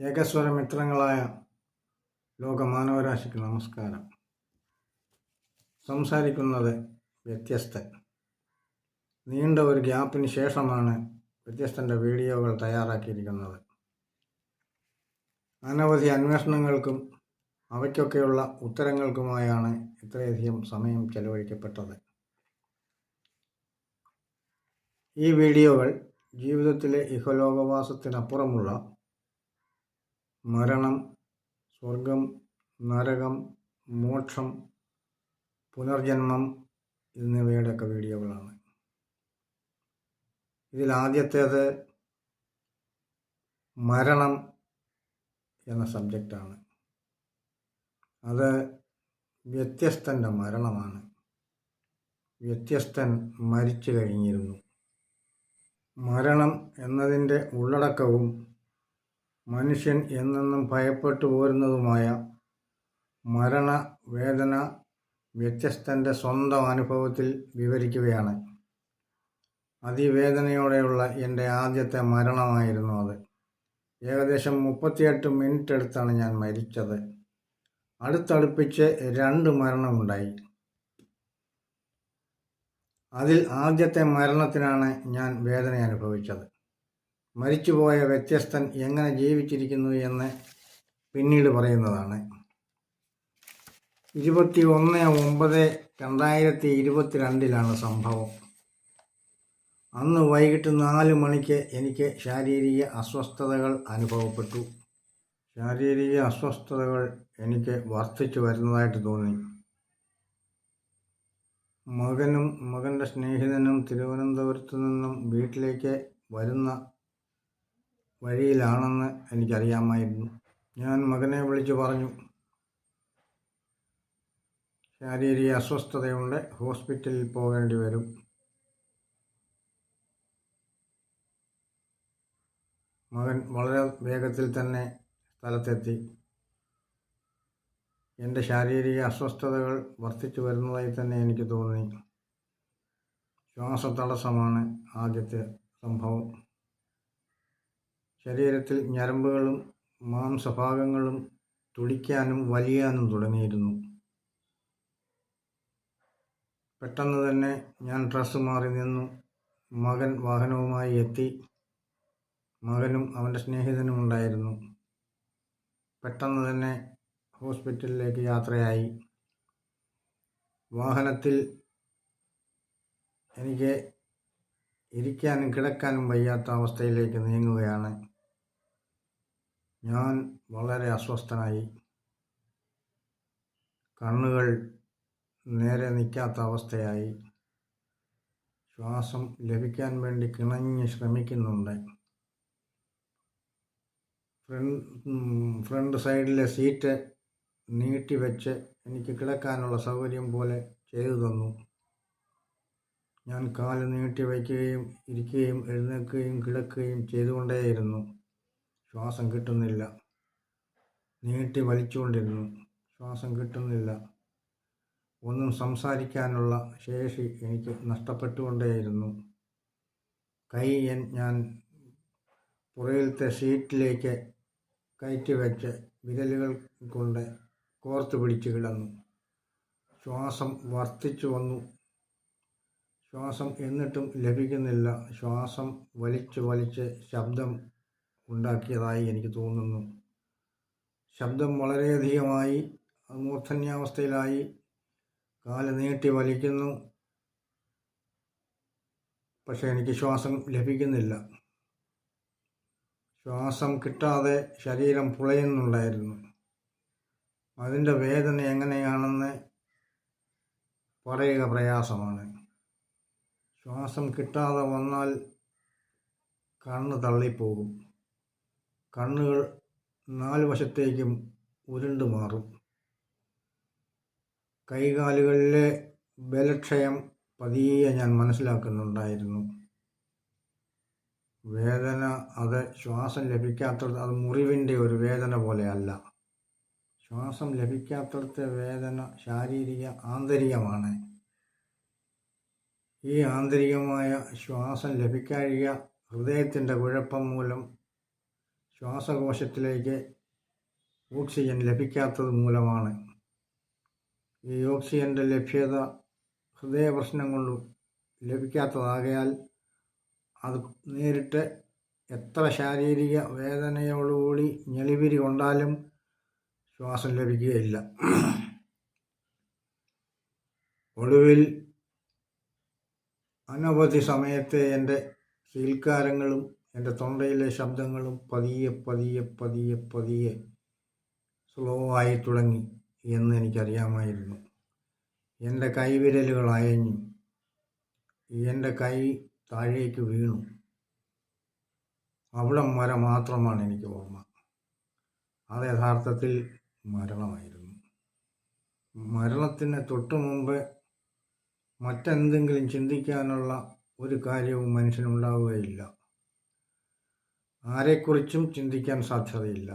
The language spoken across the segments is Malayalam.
ഏകസ്വര മിത്രങ്ങളായ ലോകമാനവരാശിക്ക് നമസ്കാരം. സംസാരിക്കുന്നത് വ്യത്യസ്തൻ. നീണ്ട ഒരു ഗ്യാപ്പിന് ശേഷമാണ് വ്യത്യസ്തന്റെ വീഡിയോകൾ തയ്യാറാക്കിയിരിക്കുന്നത്. അനവധി അന്വേഷണങ്ങൾക്കും അവയ്ക്കൊക്കെയുള്ള ഉത്തരങ്ങൾക്കുമായാണ് ഇത്രയധികം സമയം ചെലവഴിക്കപ്പെട്ടത്. ഈ വീഡിയോകൾ ജീവിതത്തിലെ ഇഹലോകവാസത്തിനപ്പുറമുള്ള മരണം സ്വർഗം നരകം മോക്ഷം പുനർജന്മം എന്നിവയുടെയൊക്കെ വീഡിയോകളാണ്. ഇതിൽ ആദ്യത്തേത് മരണം എന്ന സബ്ജക്റ്റാണ്. അത് വ്യത്യസ്തന്റെ മരണമാണ്. വ്യത്യസ്തൻ മരിച്ചു കഴിഞ്ഞിരുന്നു. മരണം എന്നതിന്റെ ഉള്ളടക്കവും മനുഷ്യൻ എന്നെന്നും ഭയപ്പെട്ടു പോരുന്നതുമായ മരണ വേദന വ്യത്യസ്തന്റെ സ്വന്തം അനുഭവത്തിൽ വിവരിക്കുകയാണ്. അതിവേദനയോടെയുള്ള എന്റെ ആദ്യത്തെ മരണമായിരുന്നു അത്. ഏകദേശം മുപ്പത്തിയെട്ട് മിനിറ്റ് എടുത്താണ് ഞാൻ മരിച്ചത്. അടുത്തടുപ്പിച്ച് രണ്ട് മരണമുണ്ടായി. അതിൽ ആദ്യത്തെ മരണത്തിനാണ് ഞാൻ വേദന അനുഭവിച്ചത് മരിച്ചുപോയ വ്യത്യസ്തൻ എങ്ങനെ ജീവിച്ചിരിക്കുന്നു എന്ന് പിന്നീട് പറയുന്നതാണ്. ഇരുപത്തി ഒന്ന് ഒമ്പത് രണ്ടായിരത്തി ഇരുപത്തിരണ്ടിലാണ് സംഭവം. അന്ന് വൈകിട്ട് നാല് മണിക്ക് എനിക്ക് ശാരീരിക അസ്വസ്ഥതകൾ അനുഭവപ്പെട്ടു. ശാരീരിക അസ്വസ്ഥതകൾ എനിക്ക് വർദ്ധിച്ചു വരുന്നതായിട്ട് തോന്നി. മകനും മകന്റെ സ്നേഹിതനും തിരുവനന്തപുരത്ത് നിന്നും വീട്ടിലേക്ക് വരുന്ന വഴിയിലാണെന്ന് എനിക്കറിയാമായിരുന്നു. ഞാൻ മകനെ വിളിച്ചു പറഞ്ഞു. ശാരീരിക അസ്വസ്ഥതയുണ്ട്. ഹോസ്പിറ്റലിൽ പോകേണ്ടി വരും. മകൻ വളരെ വേഗത്തിൽ തന്നെ സ്ഥലത്തെത്തി. എന്റെ ശാരീരിക അസ്വസ്ഥതകൾ വർദ്ധിച്ചു വരുന്നതായി തന്നെ എനിക്ക് തോന്നി. ശ്വാസതടസ്സമാണ് ആദ്യത്തെ സംഭവം. ശരീരത്തിൽ ഞരമ്പുകളും മാംസഭാഗങ്ങളും തുടിക്കാനും വലിയാനും തുടങ്ങിയിരുന്നു. പെട്ടെന്ന് തന്നെ ഞാൻ ഡ്രസ്സ് മാറി നിന്നു. മകൻ വാഹനവുമായി എത്തി. മകനും അവന്റെ സ്നേഹിതനും ഉണ്ടായിരുന്നു. പെട്ടെന്ന് തന്നെ ഹോസ്പിറ്റലിലേക്ക് യാത്രയായി. വാഹനത്തിൽ എനിക്ക് ഇരിക്കാനും കിടക്കാനും വയ്യാത്ത അവസ്ഥയിലേക്ക് നീങ്ങുകയാണ്. ഞാൻ വളരെ അസ്വസ്ഥനായി. കണ്ണുകൾ നേരെ നിൽക്കാത്ത അവസ്ഥയായി. ശ്വാസം ലഭിക്കാൻ വേണ്ടി കിണഞ്ഞ് ശ്രമിക്കുന്നുണ്ട്. ഫ്രണ്ട് ഫ്രണ്ട് സൈഡിലെ സീറ്റ് നീട്ടിവെച്ച് എനിക്ക് കിടക്കാനുള്ള സൗകര്യം പോലെ ചെയ്തു തന്നു. ഞാൻ കാൽ നീട്ടി വയ്ക്കുകയും ഇരിക്കുകയും എഴുന്നേൽക്കുകയും കിടക്കുകയും ചെയ്തുകൊണ്ടേയിരുന്നു. ശ്വാസം കിട്ടുന്നില്ല. നീട്ടി വലിച്ചുകൊണ്ടിരുന്നു. ശ്വാസം കിട്ടുന്നില്ല. ഒന്നും സംസാരിക്കാനുള്ള ശേഷി എനിക്ക് നഷ്ടപ്പെട്ടുകൊണ്ടേയിരുന്നു. കൈ ഞാൻ പുറയിലത്തെ സീറ്റിലേക്ക് കയറ്റി വെച്ച് വിരലുകൾ കൊണ്ട് കോർത്ത് പിടിച്ച് കിടന്നു. ശ്വാസം വർദ്ധിച്ചു വന്നു. ശ്വാസം എന്നിട്ടും ലഭിക്കുന്നില്ല. ശ്വാസം വലിച്ചു വലിച്ച് ശബ്ദം ഉണ്ടാക്കിയതായി എനിക്ക് തോന്നുന്നു. ശബ്ദം വളരെയധികമായി മൂർധന്യാവസ്ഥയിലായി കാൽ നീട്ടി വലിക്കുന്നു. പക്ഷേ എനിക്ക് ശ്വാസം ലഭിക്കുന്നില്ല. ശ്വാസം കിട്ടാതെ ശരീരം പുളയുന്നുണ്ടായിരുന്നു. അതിന്റെ വേദന എങ്ങനെയാണെന്ന് പറയുക പ്രയാസമാണ്. ശ്വാസം കിട്ടാതെ വന്നാൽ കണ്ണ് തള്ളിപ്പോകും. കണ്ണുകൾ നാല് വശത്തേക്കും ഉരുണ്ടു മാറും. കൈകാലുകളിലെ ബലക്ഷയം പതിയെ ഞാൻ മനസ്സിലാക്കുന്നുണ്ടായിരുന്നു. വേദന അത് ശ്വാസം ലഭിക്കാത്തത് അത് മുറിവിന്റെ ഒരു വേദന പോലെയല്ല. ശ്വാസം ലഭിക്കാത്തടത്തെ വേദന ശാരീരിക ആന്തരികമാണ്. ഈ ആന്തരികമായ ശ്വാസം ലഭിക്കാഴിക ഹൃദയത്തിന്റെ കുഴപ്പം മൂലം ശ്വാസകോശത്തിലേക്ക് ഓക്സിജൻ ലഭിക്കാത്തത് മൂലമാണ്. ഈ ഓക്സിജന്റെ ലഭ്യത ഹൃദയ പ്രശ്നം കൊണ്ട് ലഭിക്കാത്തതാകയാൽ അത് നേരിട്ട് എത്ര ശാരീരിക വേദനയോടുകൂടി ഞെളിപിരി കൊണ്ടാലും ശ്വാസം ലഭിക്കുകയില്ല. ഒടുവിൽ അനവധി സമയത്തെ എന്റെ കീൽക്കാരങ്ങളും എന്റെ തൊണ്ടയിലെ ശബ്ദങ്ങളും പതിയെ പതിയെ പതിയെ പതിയെ സ്ലോ ആയി തുടങ്ങി എന്ന് എനിക്കറിയാമായിരുന്നു. എന്റെ കൈവിരലുകൾ അയഞ്ഞു. എന്റെ കൈ താഴേക്ക് വീണു. അവിടം വരെ മാത്രമാണ് എനിക്ക് ഓർമ്മ. അത് യഥാർത്ഥത്തിൽ മരണമായിരുന്നു. മരണത്തിന് തൊട്ടു മുമ്പ് മറ്റെന്തെങ്കിലും ചിന്തിക്കാനുള്ള ഒരു കാര്യവും മനുഷ്യനുണ്ടാവുകയില്ല. ആരെക്കുറിച്ചും ചിന്തിക്കാൻ സാധ്യതയില്ല.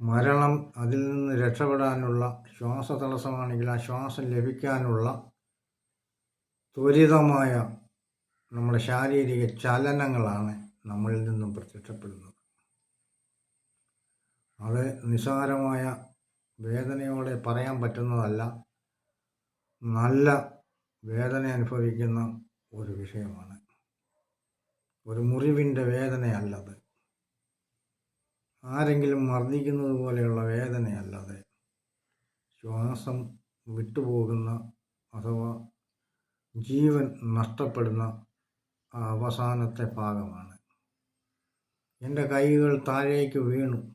മരണം അതിൽ നിന്ന് രക്ഷപ്പെടാനുള്ള ശ്വാസതടസ്സമാണെങ്കിൽ ആ ശ്വാസം ലഭിക്കാനുള്ള ത്വരിതമായ നമ്മുടെ ശാരീരിക ചലനങ്ങളാണ് നമ്മളിൽ നിന്നും പ്രത്യക്ഷപ്പെടുന്നത്. അത് നിസ്സാരമായ വേദനയോടെ പറയാൻ പറ്റുന്നതല്ല നല്ല വേദന അനുഭവിക്കുന്ന ഒരു വിഷയമാണ്. ഒരു മുറിവിന്റെ വേദനയല്ലത്. ആരെങ്കിലും മർദ്ദിക്കുന്നത് പോലെയുള്ള വേദനയല്ലത്. ശ്വാസം വിട്ടുപോകുന്ന അഥവാ ജീവൻ നഷ്ടപ്പെടുന്ന അവസാനത്തെ ഭാഗമാണ് എന്റെ കൈകൾ താഴേക്ക് വീണു.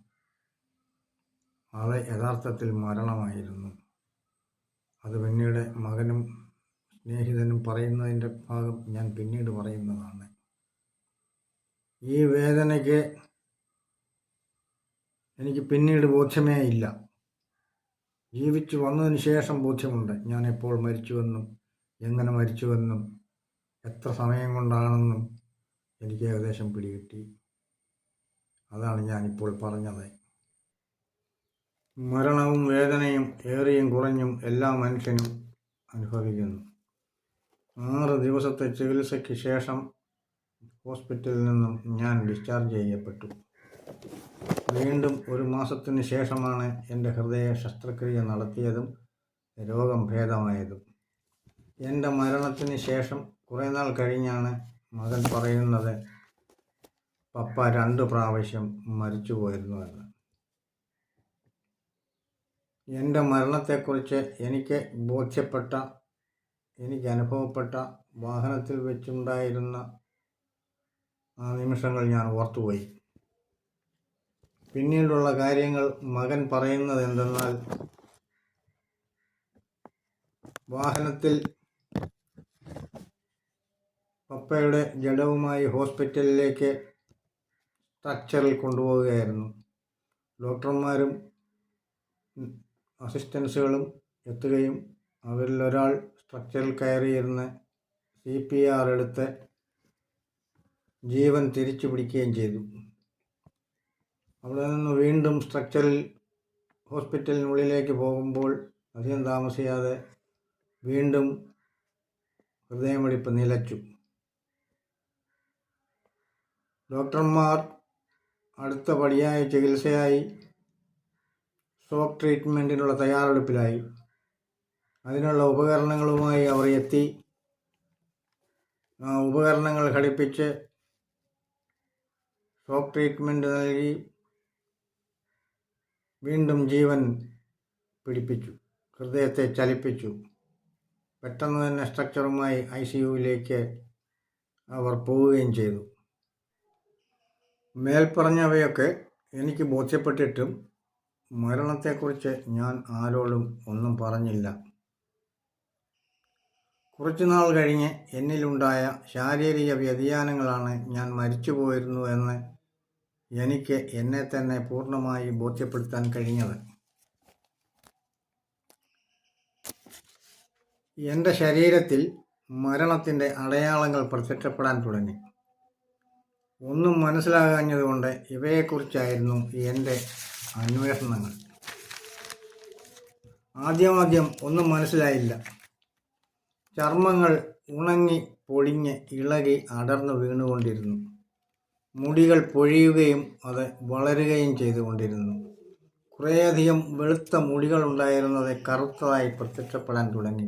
അത് യഥാർത്ഥത്തിൽ മരണമായിരുന്നു. അത് പിന്നീട് മകനും സ്നേഹിതനും പറയുന്നതിന്റെ ഭാഗം ഞാൻ പിന്നീട് പറയുന്നതാണ്. ഈ വേദനയ്ക്ക് എനിക്ക് പിന്നീട് ബോധ്യമേ ഇല്ല. ജീവിച്ചു വന്നതിന് ശേഷം ബോധ്യമുണ്ട്. ഞാൻ എപ്പോൾ മരിച്ചുവെന്നും എങ്ങനെ മരിച്ചുവെന്നും എത്ര സമയം കൊണ്ടാണെന്നും എനിക്ക് ഏകദേശം പിടികിട്ടി. അതാണ് ഞാനിപ്പോൾ പറഞ്ഞത്. മരണവും വേദനയും ഏറിയും കുറഞ്ഞും എല്ലാ മനുഷ്യനും അനുഭവിക്കുന്നു. ആറ് ദിവസത്തെ ചികിത്സയ്ക്ക് ശേഷം ഹോസ്പിറ്റലിൽ നിന്നും ഞാൻ ഡിസ്ചാർജ് ചെയ്യപ്പെട്ടു. വീണ്ടും ഒരു മാസത്തിന് ശേഷമാണ് എന്റെ ഹൃദയ ശസ്ത്രക്രിയ നടത്തിയതും രോഗം ഭേദമായതും. എന്റെ മരണത്തിന് ശേഷം കുറേ നാൾ കഴിഞ്ഞാണ് മകൻ പറയുന്നത് പപ്പ രണ്ട് പ്രാവശ്യം മരിച്ചു പോയിരുന്നു എന്ന്. എന്റെ മരണത്തെക്കുറിച്ച് എനിക്ക് ബോധ്യപ്പെട്ട എനിക്ക് അനുഭവപ്പെട്ട വാഹനത്തിൽ വെച്ചുണ്ടായിരുന്ന ആ നിമിഷങ്ങൾ ഞാൻ ഓർത്തുപോയി. പിന്നീടുള്ള കാര്യങ്ങൾ മകൻ പറയുന്നത് എന്തെന്നാൽ വാഹനത്തിൽ പപ്പയുടെ ജഡവുമായി ഹോസ്പിറ്റലിലേക്ക് സ്ട്രക്ചറിൽ കൊണ്ടുപോവുകയായിരുന്നു. ഡോക്ടർമാരും അസിസ്റ്റൻസുകളും എത്തുകയും അവരിലൊരാൾ സ്ട്രക്ചറിൽ കയറിയിരുന്ന് സി പി ആർ എടുത്ത് ജീവൻ തിരിച്ചു പിടിക്കുകയും ചെയ്തു. അവിടെ നിന്ന് വീണ്ടും സ്ട്രക്ചറിൽ ഹോസ്പിറ്റലിനുള്ളിലേക്ക് പോകുമ്പോൾ അധികം താമസിയാതെ വീണ്ടും ഹൃദയമിടിപ്പ് നിലച്ചു. ഡോക്ടർമാർ അടുത്ത പടിയായ ചികിത്സയായി സ്ട്രോക്ക് ട്രീറ്റ്മെന്റിനുള്ള തയ്യാറെടുപ്പിലായി. അതിനുള്ള ഉപകരണങ്ങളുമായി അവർ എത്തി. ഉപകരണങ്ങൾ ഘടിപ്പിച്ച് ഷോക്ക് ട്രീറ്റ്മെന്റ് നൽകി വീണ്ടും ജീവൻ പിടിപ്പിച്ചു. ഹൃദയത്തെ ചലിപ്പിച്ചു. പെട്ടെന്ന് തന്നെ സ്ട്രക്ചറുമായി ഐ സി യുവിലേക്ക് അവർ പോവുകയും ചെയ്തു. മേൽപ്പറഞ്ഞവയൊക്കെ എനിക്ക് ബോധ്യപ്പെട്ടിട്ടും മരണത്തെക്കുറിച്ച് ഞാൻ ആരോടും ഒന്നും പറഞ്ഞില്ല. കുറച്ചുനാൾ കഴിഞ്ഞ് എന്നിലുണ്ടായ ശാരീരിക വ്യതിയാനങ്ങളാണ് ഞാൻ മരിച്ചു പോയിരുന്നു എന്ന് എനിക്ക് എന്നെ തന്നെ പൂർണമായി ബോധ്യപ്പെടുത്താൻ കഴിഞ്ഞത്. എന്റെ ശരീരത്തിൽ മരണത്തിന്റെ അടയാളങ്ങൾ പ്രത്യക്ഷപ്പെടാൻ തുടങ്ങി. ഒന്നും മനസ്സിലാകാഞ്ഞതുകൊണ്ട് ഇവയെക്കുറിച്ചായിരുന്നു എന്റെ അന്വേഷണങ്ങൾ. ആദ്യമാദ്യം ഒന്നും മനസ്സിലായില്ല. ചർമ്മങ്ങൾ ഉണങ്ങി പൊളിഞ്ഞ് ഇളകി അടർന്നു വീണുകൊണ്ടിരുന്നു. മുടികൾ പൊഴിയുകയും അത് വളരുകയും ചെയ്തുകൊണ്ടിരുന്നു. കുറേയധികം വെളുത്ത മുടികൾ ഉണ്ടായിരുന്നത് കറുത്തതായി പ്രത്യക്ഷപ്പെടാൻ തുടങ്ങി.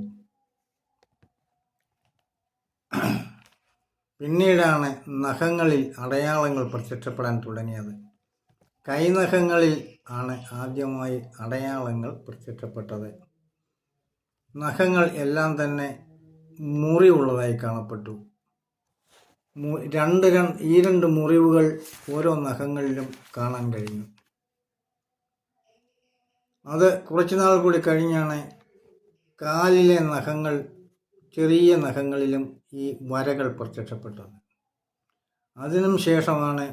പിന്നീടാണ് നഖങ്ങളിൽ അടയാളങ്ങൾ പ്രത്യക്ഷപ്പെടാൻ തുടങ്ങിയത്. കൈനഖങ്ങളിൽ ആണ് ആദ്യമായി അടയാളങ്ങൾ പ്രത്യക്ഷപ്പെട്ടത്. നഖങ്ങൾ എല്ലാം തന്നെ മുറിവുള്ളതായി കാണപ്പെട്ടു. രണ്ട് ഈ രണ്ട് മുറിവുകൾ ഓരോ നഖങ്ങളിലും കാണാൻ കഴിഞ്ഞു അത് കുറച്ചുനാൾ കൂടി കഴിഞ്ഞാണ് കാലിലെ നഖങ്ങൾ ചെറിയ നഖങ്ങളിലും ഈ വരകൾ പ്രത്യക്ഷപ്പെട്ടത്. അതിനും ശേഷമാണ്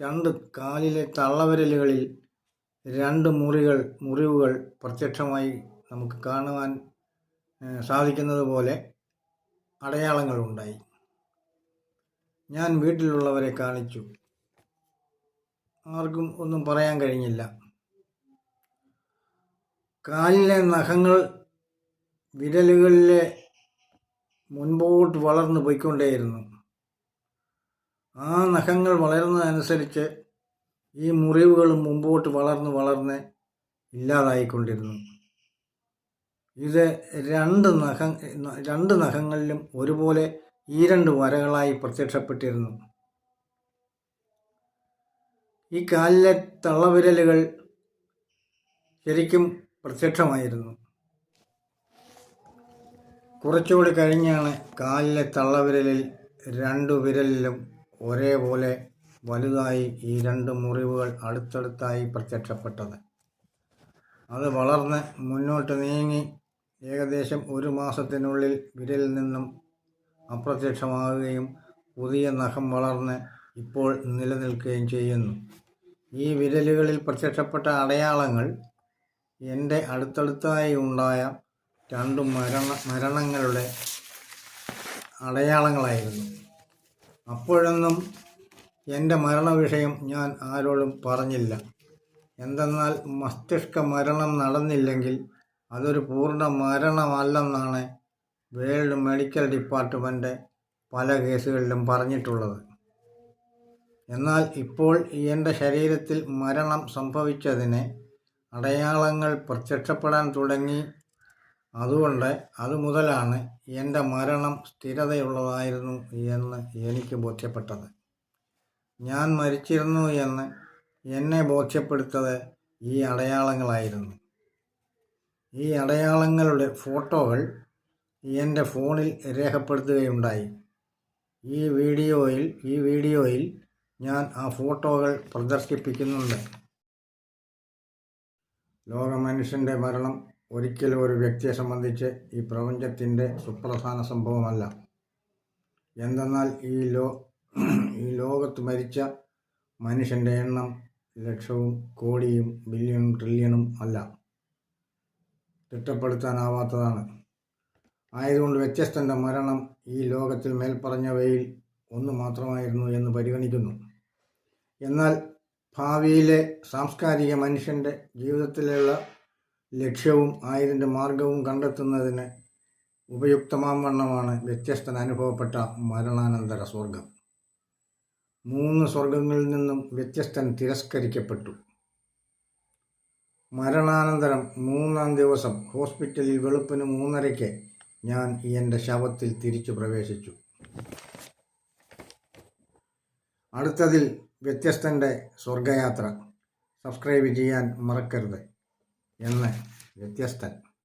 രണ്ട് കാലിലെ തള്ളവിരലുകളിൽ രണ്ട് മുറികൾ മുറിവുകൾ പ്രത്യക്ഷമായി നമുക്ക് കാണുവാൻ സാധിക്കുന്നത് പോലെ അടയാളങ്ങളുണ്ടായി. ഞാൻ വീട്ടിലുള്ളവരെ കാണിച്ചു. ആർക്കും ഒന്നും പറയാൻ കഴിഞ്ഞില്ല. കാലിലെ നഖങ്ങൾ വിരലുകളിലെ മുൻപോട്ട് വളർന്നു പോയിക്കൊണ്ടേയിരുന്നു. ആ നഖങ്ങൾ വളരുന്നതനുസരിച്ച് ഈ മുറിവുകളും മുമ്പോട്ട് വളർന്ന് വളർന്ന് ഇല്ലാതായിക്കൊണ്ടിരുന്നു. ഇത് രണ്ട് നഖ രണ്ട് നഖങ്ങളിലും ഒരുപോലെ ഈ രണ്ട് വരകളായി പ്രത്യക്ഷപ്പെട്ടിരുന്നു. ഈ കാലിലെ തള്ളവിരലുകൾ ശരിക്കും പ്രത്യക്ഷമായിരുന്നു. കുറച്ചുകൂടി കഴിഞ്ഞാണ് കാലിലെ തള്ളവിരലിൽ രണ്ടു വിരലിലും ഒരേപോലെ വലുതായി ഈ രണ്ട് മുറിവുകൾ അടുത്തടുത്തായി പ്രത്യക്ഷപ്പെട്ടത്. അത് വളർന്ന് മുന്നോട്ട് നീങ്ങി ഏകദേശം ഒരു മാസത്തിനുള്ളിൽ വിരലിൽ നിന്നും അപ്രത്യക്ഷമാവുകയും പുതിയ നഖം വളർന്ന് ഇപ്പോൾ നിലനിൽക്കുകയും ചെയ്യുന്നു. ഈ വിരലുകളിൽ പ്രത്യക്ഷപ്പെട്ട അടയാളങ്ങൾ എന്റെ അടുത്തടുത്തായി ഉണ്ടായ രണ്ട് മരണ മരണങ്ങളുടെ അടയാളങ്ങളായിരുന്നു. അപ്പോഴൊന്നും എന്റെ മരണവിഷയം ഞാൻ ആരോടും പറഞ്ഞില്ല. എന്തെന്നാൽ മസ്തിഷ്ക മരണം നടന്നില്ലെങ്കിൽ അതൊരു പൂർണ മരണമല്ലെന്നാണ് വേൾഡ് മെഡിക്കൽ ഡിപ്പാർട്ട്മെന്റ് പല കേസുകളിലും പറഞ്ഞിട്ടുള്ളത്. എന്നാൽ ഇപ്പോൾ എന്റെ ശരീരത്തിൽ മരണം സംഭവിച്ചതിന് അടയാളങ്ങൾ പ്രത്യക്ഷപ്പെടാൻ തുടങ്ങി. അതുകൊണ്ട് അതുമുതലാണ് എന്റെ മരണം സ്ഥിരതയുള്ളതായിരുന്നു എന്ന് എനിക്ക് ബോധ്യപ്പെട്ടത്. ഞാൻ മരിച്ചിരുന്നു എന്ന് എന്നെ ബോധ്യപ്പെടുത്തത് ഈ അടയാളങ്ങളായിരുന്നു. ഈ അടയാളങ്ങളുടെ ഫോട്ടോകൾ എന്റെ ഫോണിൽ രേഖപ്പെടുത്തുകയുണ്ടായി. ഈ വീഡിയോയിൽ ഈ വീഡിയോയിൽ ഞാൻ ആ ഫോട്ടോകൾ പ്രദർശിപ്പിക്കുന്നുണ്ട്. ലോകമനുഷ്യന്റെ മരണം ഒരിക്കലും ഒരു വ്യക്തിയെ സംബന്ധിച്ച് ഈ പ്രപഞ്ചത്തിന്റെ സുപ്രധാന സംഭവമല്ല. എന്തെന്നാൽ ഈ ലോ ഈ ലോകത്ത് മരിച്ച മനുഷ്യന്റെ എണ്ണം ലക്ഷവും കോടിയും ബില്യണും ട്രില്യണും അല്ല. തിട്ടപ്പെടുത്താനാവാത്തതാണ്. ആയതുകൊണ്ട് വ്യത്യസ്തന്റെ മരണം ഈ ലോകത്തിൽ മേൽപ്പറഞ്ഞവയിൽ ഒന്ന് മാത്രമായിരുന്നു എന്ന് പരിഗണിക്കുന്നു. എന്നാൽ ഭാവിയിലെ സാംസ്കാരിക മനുഷ്യന്റെ ജീവിതത്തിലുള്ള ലക്ഷ്യവും ആയതിന്റെ മാർഗവും കണ്ടെത്തുന്നതിന് ഉപയുക്തമാവണ്ണമാണ് വ്യത്യസ്തൻ അനുഭവപ്പെട്ട മരണാനന്തര സ്വർഗം മൂന്ന് സ്വർഗങ്ങളിൽ നിന്നും വ്യത്യസ്തൻ തിരസ്കരിക്കപ്പെട്ടു. മരണാനന്തരം മൂന്നാം ദിവസം ഹോസ്പിറ്റലിൽ വെളുപ്പിന് മൂന്നരയ്ക്ക് ഞാൻ എന്റെ ശവത്തിൽ തിരിച്ചു പ്രവേശിച്ചു. അടുത്തതിൽ വ്യത്യസ്തന്റെ സ്വർഗയാത്ര. സബ്സ്ക്രൈബ് ചെയ്യാൻ മറക്കരുത്. എന്ന് വ്യത്യസ്തൻ.